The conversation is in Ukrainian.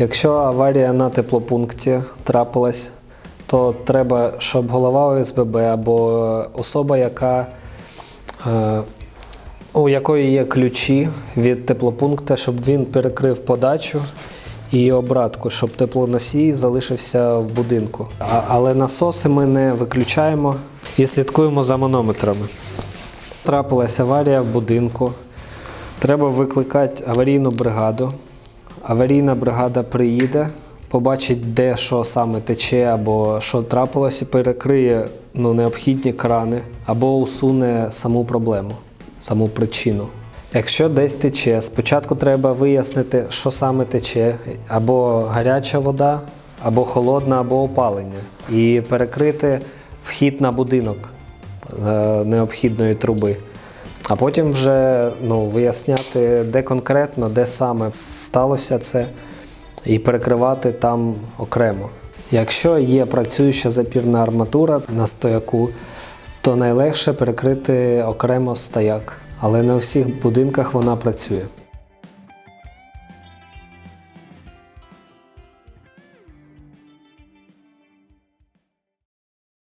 Якщо аварія на теплопункті трапилась, то треба, щоб голова ОСББ або особа, яка, е, у якої є ключі від теплопункту, щоб він перекрив подачу і обратку, щоб теплоносій залишився в будинку. А, але насоси ми не виключаємо і слідкуємо за манометрами. Трапилася аварія в будинку. Треба викликати аварійну бригаду. Аварійна бригада приїде, побачить, де що саме тече, або що трапилося, перекриє ну, необхідні крани, або усуне саму проблему, саму причину. Якщо десь тече, спочатку треба вияснити, що саме тече, або гаряча вода, або холодна, або опалення, і перекрити вхід на будинок е, необхідної труби. А потім вже ну, виясняти, де конкретно, де саме сталося це, і перекривати там окремо. Якщо є працююча запірна арматура на стояку, то найлегше перекрити окремо стояк. Але не у всіх будинках вона працює.